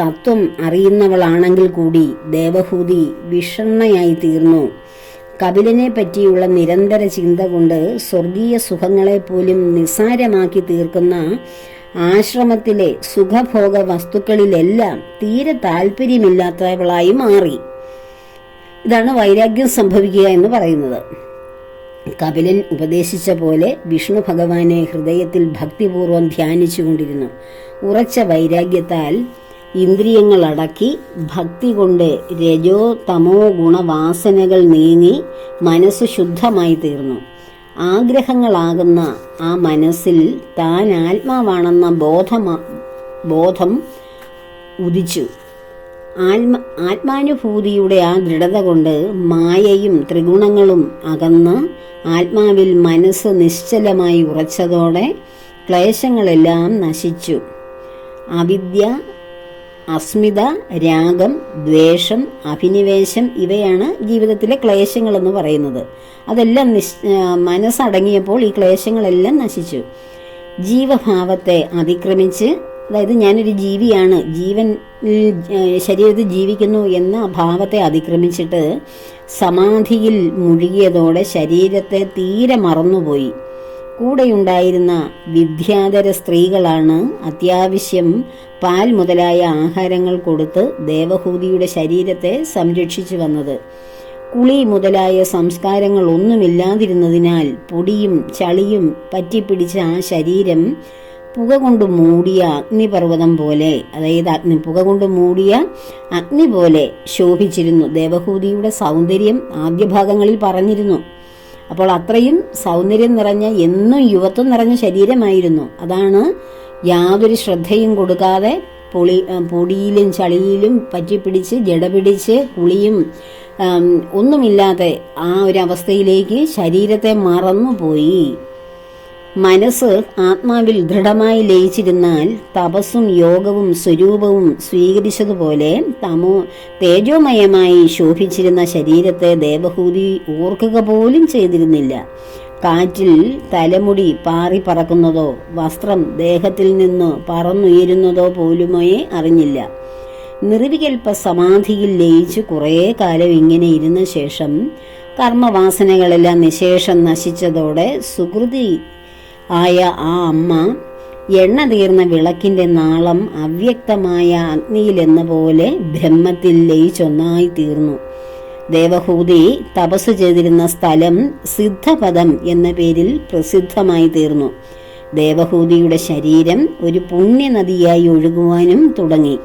തത്വം അറിയുന്നവളാണെങ്കിൽ കൂടി ദേവഹൂതി വിഷണ്ണയായി തീർന്നു. കപിലനെ പറ്റിയുള്ള നിരന്തര ചിന്ത കൊണ്ട് സ്വർഗീയ സുഖങ്ങളെ പോലും നിസ്സാരമാക്കി തീർക്കുന്ന ആശ്രമത്തിലെ സുഖഭോഗ വസ്തുക്കളിലെല്ലാം തീരെ താല്പര്യമില്ലാത്തവളായി മാറി. ഇതാണ് വൈരാഗ്യം സംഭവിക്കുക എന്ന് പറയുന്നത്. കപിലൻ ഉപദേശിച്ച പോലെ വിഷ്ണു ഭഗവാനെ ഹൃദയത്തിൽ ഭക്തിപൂർവം ധ്യാനിച്ചുകൊണ്ടിരുന്നു. ഉറച്ച വൈരാഗ്യത്താൽ ഇന്ദ്രിയങ്ങൾ അടക്കി ഭക്തി കൊണ്ട് രജോ തമോ ഗുണവാസനകൾ നീങ്ങി മനസ്സ് ശുദ്ധമായി തീർന്നു. ആഗ്രഹങ്ങളാകുന്ന ആ മനസ്സിൽ താൻ ആത്മാവാണെന്ന ബോധമ ബോധം ഉദിച്ചു. ആത്മ ആത്മാനുഭൂതിയുടെ ആ ദൃഢത കൊണ്ട് മായയും ത്രിഗുണങ്ങളും അകന്ന് ആത്മാവിൽ മനസ്സ് നിശ്ചലമായി ഉറച്ചതോടെ ക്ലേശങ്ങളെല്ലാം നശിച്ചു. അവിദ്യ അസ്മിത രാഗം ദ്വേഷം അഭിനിവേശം ഇവയാണ് ജീവിതത്തിലെ ക്ലേശങ്ങൾ എന്ന് പറയുന്നത്. അതെല്ലാം നിശ് മനസ്സടങ്ങിയപ്പോൾ ഈ ക്ലേശങ്ങളെല്ലാം നശിച്ചു. ജീവഭാവത്തെ അതിക്രമിച്ച് അതായത് ഞാനൊരു ജീവിയാണ് ജീവൻ ശരീരത്തിൽ ജീവിക്കുന്നു എന്ന ഭാവത്തെ അതിക്രമിച്ചിട്ട് സമാധിയിൽ മുഴുകിയതോടെ ശരീരത്തെ തീരെ മറന്നുപോയി. കൂടെയുണ്ടായിരുന്ന വിദ്യാധര സ്ത്രീകളാണ് അത്യാവശ്യം പാൽ മുതലായ ആഹാരങ്ങൾ കൊടുത്ത് ദേവഹൂതിയുടെ ശരീരത്തെ സംരക്ഷിച്ചു വന്നത്. കുളി മുതലായ സംസ്കാരങ്ങൾ ഒന്നുമില്ലാതിരുന്നതിനാൽ പൊടിയും ചളിയും പറ്റിപ്പിടിച്ച ആ ശരീരം പുക കൊണ്ട് മൂടിയ അഗ്നിപർവതം പോലെ അതായത് അഗ്നി പുക കൊണ്ട് മൂടിയ അഗ്നി പോലെ ശോഭിച്ചിരുന്നു. ദേവഹൂതിയുടെ സൗന്ദര്യം ആദ്യ ഭാഗങ്ങളിൽ പറഞ്ഞിരുന്നു. അപ്പോൾ അത്രയും സൗന്ദര്യം നിറഞ്ഞ എന്നും യുവത്വം നിറഞ്ഞ ശരീരമായിരുന്നു. അതാണ് യാതൊരു ശ്രദ്ധയും കൊടുക്കാതെ പൊളി പൊടിയിലും ചളിയിലും പറ്റിപ്പിടിച്ച് ജടപിടിച്ച് കുളിയും ഒന്നുമില്ലാതെ ആ ഒരു അവസ്ഥയിലേക്ക് ശരീരത്തെ മറന്നുപോയി. മനസ്സ് ആത്മാവിൽ ദൃഢമായി ലയിച്ചിരുന്നാൽ തപസ്സും യോഗവും സ്വരൂപവും സ്വീകരിച്ചതുപോലെ തമോ തേജോമയമായി ശോഭിച്ചിരുന്ന ശരീരത്തെ ദേവഹൂതി ഓർക്കുക പോലും ചെയ്തിരുന്നില്ല. കാറ്റിൽ തലമുടി പാറി പറക്കുന്നതോ വസ്ത്രം ദേഹത്തിൽ നിന്ന് പറന്നുയരുന്നതോ പോലുമേ അറിഞ്ഞില്ല. നിർവികൽപ്പ സമാധിയിൽ ലയിച്ച് കുറേ കാലം ഇങ്ങനെ ഇരുന്ന ശേഷം കർമ്മവാസനകളെല്ലാം നിശേഷം നശിച്ചതോടെ സുഹൃതി ആയ ആ അമ്മ എണ്ണ തീർന്ന വിളക്കിന്റെ നാളം അവ്യക്തമായ അഗ്നിയിലെന്ന പോലെ ബ്രഹ്മത്തിൽ ലയിച്ചൊന്നായി തീർന്നു ദേവഹൂതി തപസ് ചെയ്തിരുന്ന സ്ഥലം സിദ്ധപദം എന്ന പേരിൽ പ്രസിദ്ധമായി തീർന്നു ദേവഹൂതിയുടെ ശരീരം ഒരു പുണ്യനദിയായി ഒഴുകുവാനും തുടങ്ങി.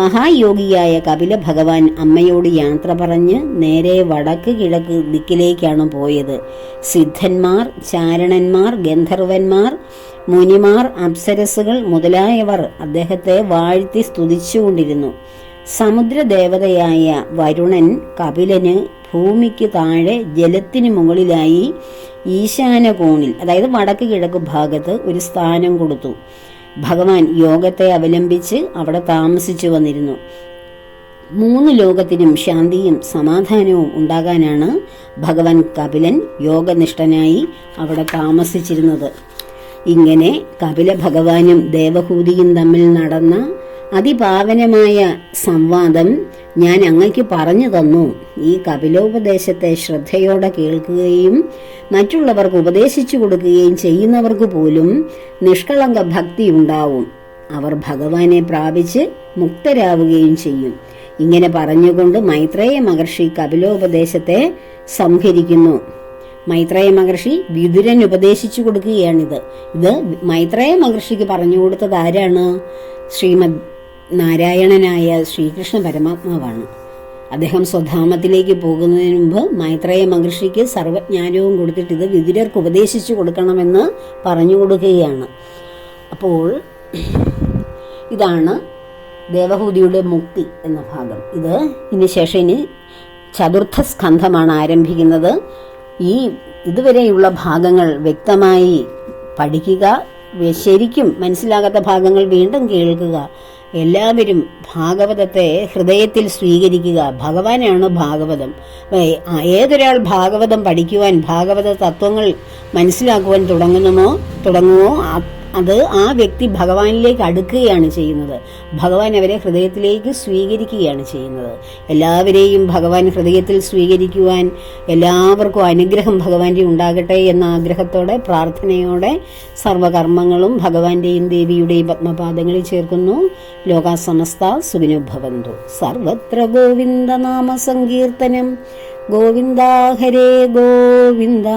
മഹായോഗിയായ കപില ഭഗവാൻ അമ്മയോട് യാത്ര പറഞ്ഞ് നേരെ വടക്ക് കിഴക്ക് ദിക്കിലേക്കാണ് പോയത്. സിദ്ധന്മാർ ചാരണന്മാർ ഗന്ധർവന്മാർ മുനിമാർ അപ്സരസുകൾ മുതലായവർ അദ്ദേഹത്തെ വാഴ്ത്തി സ്തുതിച്ചുകൊണ്ടിരുന്നു. സമുദ്രദേവതയായ വരുണൻ കപിലന് ഭൂമിക്ക് താഴെ ജലത്തിന് മുകളിലായി ഈശാനകോണിൽ അതായത് വടക്ക് കിഴക്ക് ഭാഗത്ത് ഒരു സ്ഥാനം കൊടുത്തു. ഭഗവാൻ യോഗത്തെ അവലംബിച്ച് അവിടെ താമസിച്ചു വന്നിരുന്നു. മൂന്ന് ലോകത്തിനും ശാന്തിയും സമാധാനവും ഉണ്ടാകാനാണ് ഭഗവാൻ കപിലൻ യോഗനിഷ്ഠനായി അവിടെ താമസിച്ചിരുന്നത്. ഇങ്ങനെ കപില ഭഗവാനും ദേവഹൂതിയും തമ്മിൽ നടന്ന അതിപാവനമായ സംവാദം ഞാൻ അങ്ങയ്ക്ക് പറഞ്ഞു തന്നു. ഈ കപിലോപദേശത്തെ ശ്രദ്ധയോടെ കേൾക്കുകയും മറ്റുള്ളവർക്ക് ഉപദേശിച്ചു കൊടുക്കുകയും ചെയ്യുന്നവർക്ക് പോലും നിഷ്കളങ്ക ഭക്തി ഉണ്ടാവും. അവർ ഭഗവാനെ പ്രാപിച്ച് മുക്തരാവുകയും ചെയ്യും. ഇങ്ങനെ പറഞ്ഞുകൊണ്ട് മൈത്രേയ മഹർഷി കപിലോപദേശത്തെ സംഹരിക്കുന്നു. മൈത്രേയ മഹർഷി വിതുരൻ ഉപദേശിച്ചു കൊടുക്കുകയാണിത്. ഇത് മൈത്രേയ മഹർഷിക്ക് പറഞ്ഞു കൊടുത്തത് ആരാണ്? ശ്രീമദ് നാരായണനായ ശ്രീകൃഷ്ണ പരമാത്മാവാണ്. അദ്ദേഹം സ്വധാമത്തിലേക്ക് പോകുന്നതിന് മുമ്പ് മൈത്രേയ മഹർഷിക്ക് സർവജ്ഞാനവും കൊടുത്തിട്ട് ഇത് വിതുരർക്ക് ഉപദേശിച്ചു കൊടുക്കണമെന്ന് പറഞ്ഞു കൊടുക്കുകയാണ്. അപ്പോൾ ഇതാണ് ദേവഹൂതിയുടെ മുക്തി എന്ന ഭാഗം. ഇത് ഇതിന് ശേഷം ഇനി ചതുർത്ഥ സ്കന്ധമാണ് ആരംഭിക്കുന്നത്. ഈ ഇതുവരെയുള്ള ഭാഗങ്ങൾ വ്യക്തമായി പഠിക്കുക ശരിക്കും മനസ്സിലാകാത്ത ഭാഗങ്ങൾ വീണ്ടും കേൾക്കുക. എല്ലാവരും ഭാഗവതത്തെ ഹൃദയത്തിൽ സ്വീകരിക്കുക. ഭഗവാനാണ് ഭാഗവതം. ഏതൊരാൾ ഭാഗവതം പഠിക്കുവാൻ ഭാഗവത തത്വങ്ങൾ മനസ്സിലാക്കുവാൻ തുടങ്ങുന്നുമോ തുടങ്ങുമോ അത് ആ വ്യക്തി ഭഗവാനിലേക്ക് അടുക്കുകയാണ് ചെയ്യുന്നത്. ഭഗവാൻ അവരെ ഹൃദയത്തിലേക്ക് സ്വീകരിക്കുകയാണ് ചെയ്യുന്നത്. എല്ലാവരെയും ഭഗവാൻ ഹൃദയത്തിൽ സ്വീകരിക്കുവാൻ എല്ലാവർക്കും അനുഗ്രഹം ഭഗവാന്റെ ഉണ്ടാകട്ടെ എന്ന ആഗ്രഹത്തോടെ പ്രാർത്ഥനയോടെ സർവകർമ്മങ്ങളും ഭഗവാന്റെയും ദേവിയുടെയും പത്മപാദങ്ങളിൽ ചേർക്കുന്നു. ലോകാസമസ്ത സുവിനുഭവന്തു സർവത്ര ഗോവിന്ദ നാമ സങ്കീർത്തനം. ഗോവിന്ദ ഹരേ ഗോവിന്ദ.